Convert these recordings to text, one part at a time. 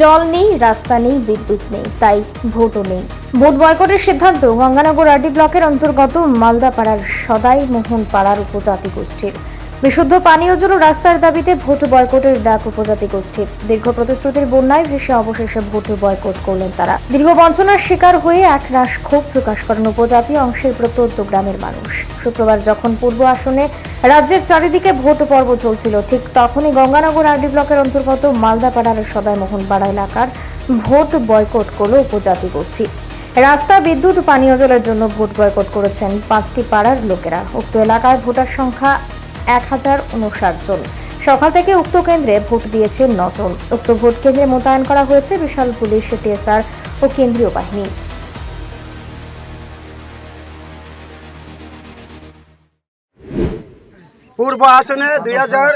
জল নেই, রাস্তা নেই, বিদ্যুৎ নেই, তাই ভোটও নেই। ভোট বয়কটের সিদ্ধান্ত গঙ্গানগর আরডি ব্লকের অন্তর্গত মালদাপাড়ার সদাই মোহন পাড়ার উপজাতি গোষ্ঠীর। বিশুদ্ধ পানীয় জল রাস্তার দাবিতে ভোট বয়কটের ডাক উপজাতি গোষ্ঠীর দীর্ঘ প্রতিশ্রুতির বন্যায় ভেসে অবশেষে ভোট বয়কট করলেন তারা। দীর্ঘ বঞ্চনার শিকার হয়ে এক রাশ ক্ষোভ প্রকাশ করেন উপজাতি অংশের প্রত্যন্ত গ্রামের মানুষ। শুক্রবার যখন পূর্ব আসনে রাজ্যের চারিদিকে ভোট পর্ব চলছিল, ঠিক তখনই গঙ্গানগর আরডি ব্লকের অন্তর্গত মালদাপাড়ার সদাইমোহনপাড়া এলাকার ভোট বয়কট করল উপজাতি গোষ্ঠী। রাস্তা, বিদ্যুৎ, পানীয় জলের জন্য ভোট বয়কট করেছেন পাঁচটি পাড়ার লোকেরা। উক্ত এলাকায় ভোটার সংখ্যা এক হাজার উনষাট জন। সকাল থেকে উক্ত কেন্দ্রে ভোট দিয়েছে নজন। উক্ত ভোট কেন্দ্রে মোতায়েন করা হয়েছে বিশাল পুলিশ টিএসআর ও কেন্দ্রীয় বাহিনী। পূর্ব আসনে দুই হাজার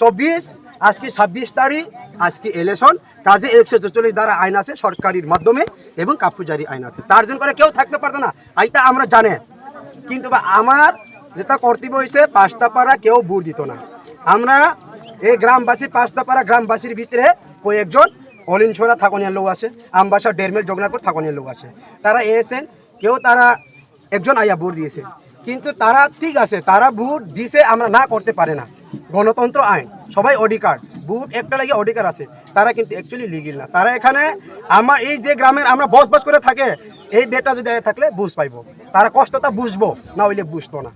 চব্বিশ, আজকে ছাব্বিশ তারিখ, আজকে ইলেকশন কাজে একশো চল্লিশ দ্বারা আইন আছে, সরকারির মাধ্যমে এবং কাপুজারি আইন আছে। চারজন করে কেউ থাকতে পারতো না। এইটা আমরা জানে। কিন্তু আমার যেটা কর্তব্য হয়েছে পাঁচটা পাড়া কেউ ভোট দিত না। আমরা এই গ্রামবাসী পাঁচটা পাড়া গ্রামবাসীর ভিতরে কয়েকজন অলিনছোড়া থাকনিয়ার লোক আছে, আমবাসা, ডেরমেল জগনারপুর থাকনিয়ার লোক আছে। তারা এসেন কেউ তারা একজন আইয়া ভোট দিয়েছে। কিন্তু তারা ঠিক আছে, তারা ভোট দিছে, আমরা না করতে পারে না। গণতন্ত্র আইন, সবাই অধিকার। ভোট একটা লাগে অধিকার আছে, তারা কিন্তু অ্যাকচুয়ালি লিগিল না। তারা এখানে আমার এই যে গ্রামের আমরা বসবাস করে থাকে, এই ডেটা যদি থাকলে বুঝ পাইব। তারা কষ্টটা বুঝব, না হইলে বুঝতো না।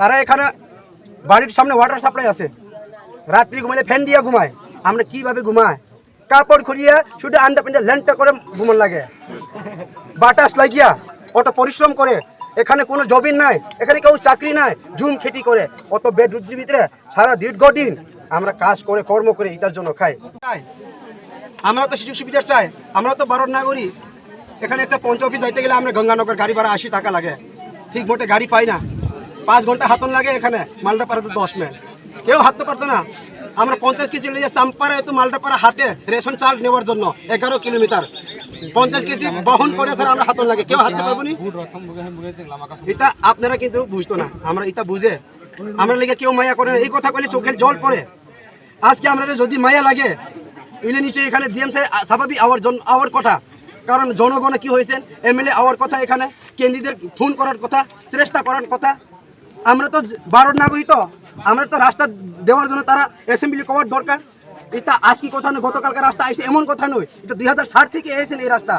তারা এখানে বাড়ির সামনে ওয়াটার সাপ্লাই আছে। রাত্রি ঘুমাইলে ফ্যান দিয়ে ঘুমায়। আমরা কীভাবে ঘুমায় কাপড় খুলিয়ে শুধু আন্ডা পিন্ডা ল্যান্ডটা করে ঘুমান লাগে। বাটাস লাগিয়া অত পরিশ্রম করে। এখানে কোনো জবিন নাই। এখানে কেউ চাকরি নাই। জুম খেটি করে। অত বেড রুদ্রির ভিতরে সারা দীর্ঘদিন আমরা কাজ করে, কর্ম করে এটার জন্য খাই। খাই। আমরা তো সুযোগ সুবিধা চাই। আমরা তো বারোর নাগরিক। এখানে একটা পঞ্চ অফিস যাইতে গেলে আমরা গঙ্গানগর গাড়ি ভাড়া আশি টাকা লাগে। ঠিক মতো গাড়ি পাই না। পাঁচ ঘণ্টা হাতন লাগে এখানে মালদা পাড়াতে দশ মিনিট। কেউ হাঁটতে পারতো না। আমরা পঞ্চাশ কেজি নিয়ে চাম্পারা তো মালদা পাড়া হাতে রেশন চাল নেওয়ার জন্য, এগারো কিলোমিটার। পঞ্চাশ কেজি বহন করে স্যার আমরা হাতন লাগে, কেউ হাঁটতে পারব নি? এটা আপনারা কিন্তু বুঝতো না, আমরা এটা বুঝে। আমরা লেগে কেউ মায়া করে না। এই কথা বলে চোখের জল পড়ে। আজকে আমরা যদি মায়া লাগে ইলে নিচে এখানে ডিএমসি স্বাভাবিক আওয়ার জন আওয়ার কথা। কারণ জনগণে কি হয়েছেন এমএলএ আওয়ার কথা এখানে, কেন্দ্রীদের ফোন করার কথা, চেষ্টা করার কথা। আমরা তো বারোর নাগরিক তো। আমরা তো রাস্তা দেওয়ার জন্য তারা অ্যাসেম্বলি করার দরকার। এটা আজকে কথা নয় গতকালকার রাস্তা আসছে এমন কথা নয়। এটা দুই হাজার ষাট থেকে এসেছেন এই রাস্তা।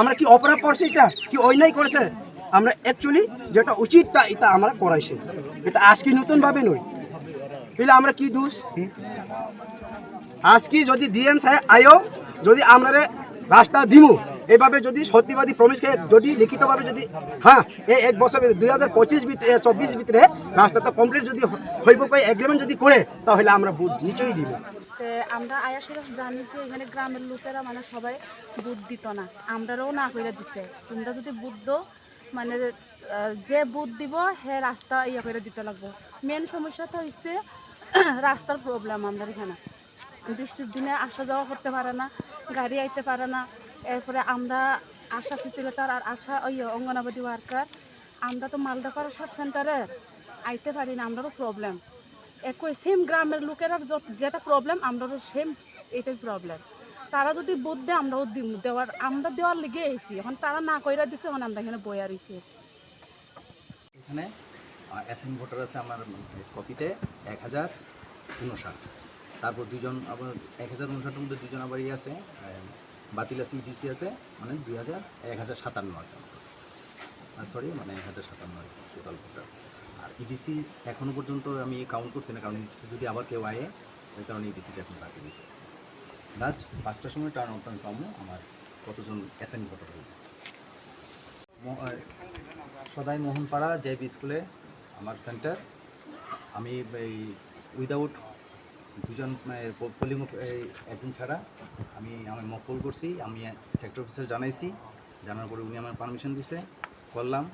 আমরা কি অপরাধ করছি এটা? কি অন্যায় করেছে? আমরা অ্যাকচুয়ালি যেটা উচিত তা এটা আমরা করাইছি। এটা আজকে নতুনভাবে নয়। তাহলে আমরা কি দোষ? আজকে যদি ডিএম সাহেব আয়ো, যদি আমরা রাস্তা দিমু? এভাবে যদি সত্যিবাদী প্রমিস খেয়ে যদি লিখিতভাবে যদি হ্যাঁ এই এক বছর দুই হাজার পঁচিশ ভিতরে চব্বিশ ভিতরে রাস্তাটা কমপ্লিট যদি হইব পাই এগ্রিমেন্ট যদি করে, তাহলে আমরা বুথ নিচয়ই দিব। আমরা আয়া সেরকম জানি যে এখানে গ্রামের লোকেরা মানে সবাই বুধ দিত না। আমরাও না করে দিতে। তোমরা যদি বুদ্ধ মানে যে বুধ দিব হে রাস্তা ইয়ে করে দিতে লাগবো। মেন সমস্যাটা হচ্ছে রাস্তার প্রবলেম আমরা এখানে। বৃষ্টির দিনে আসা যাওয়া করতে পারে না, গাড়ি আইতে পারে না। এরপরে আমরা আশা ফেসিলেটার আর আশা ওই অঙ্গনাবাদী ওয়ার্কার আমরা তো মালদাপাড়া সাব সেন্টারে আইতে পারি না, আমরারও প্রবলেম একই সেম গ্রামের লোকেরা যেটা প্রবলেম আমরাও সেম এটাই প্রবলেম তারা যদি বোধ দেয়, আমরাও দেওয়ার, আমরা দেওয়ার লিগে এসেছি এখন তারা না কইরা দিছে, এখন আমরা এখানে বইয়া রয়েছি এখানে অ্যাসেন ভোটার আছে আমার কপিতে এক হাজার উনষাট তারপর দুজন আবার, এক হাজার উনষাটের মধ্যে দুজন আবার ইয়ে আছে বাতিল আছে ইডিসি আছে মানে দুই হাজার এক হাজার সাতান্ন আছে। সরি মানে এক হাজার সাতান্ন টোটাল ভোটার আর ইডিসি এখনও পর্যন্ত আমি কাউন্ট করছি না কারণ ইডিসি যদি আবার কেউ আয়ে ওই কারণে ইডিসিটা এখন বাকি দিয়েছে লাস্ট পাঁচটার সময় টার্ন আউট টার্ন পাবো আমার কতজন অ্যাসেন ভোটার আহ, সদাই মোহনপাড়া জেবি স্কুলে আমার সেন্টার আমি এই উইদাউট দুজন পোলিং এজেন্ট ছাড়া আমি আমি মকল করছি, আমি সেক্টর অফিসার জানাইছি, জানার পরে উনি আমার পারমিশন দিছে, করলাম।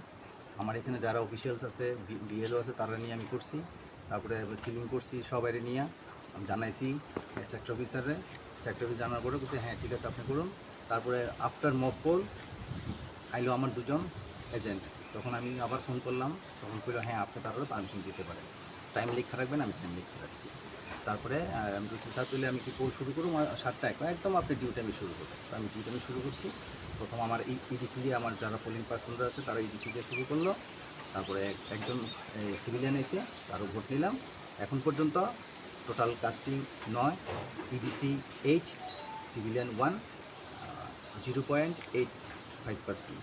আমার এখানে যারা অফিসিয়ালস আছে বিএলও আছে, তারা নিয়ে আমি করছি, তারপরে সিলিং করছি সবাই নিয়ে, আমি জানাইছি সেক্টর অফিসারে সেক্টর অফিস জানার পরে বলছে হ্যাঁ ঠিক আছে, আপনি করুন। তারপরে আফটার মকল আইলো আমার দুজন এজেন্ট তখন আমি আবার ফোন করলাম, তখন বলল হ্যাঁ আপনি তারপরে পারমিশন দিতে পারেন। টাইম লেখা রাখবেন, আমি টাইম লেখা রাখছি। তারপরে আমি স্যার, তাহলে আমি কি শুরু করব? সাতটা এক, একদম আপনি ডিউটি আমি শুরু করব তো আমি ডিউটি আমি শুরু করছি। প্রথম আমার ইডিসি দিয়ে আমার যারা পোলিং পার্সনরা আছে, তারা ইডিসি দিয়ে শুরু করল। তারপরে একজন সিভিলিয়ান এসে তারও ভোট নিলাম। এখন পর্যন্ত টোটাল কাস্টিং নয় EDC eight civilian one zero point eight five percent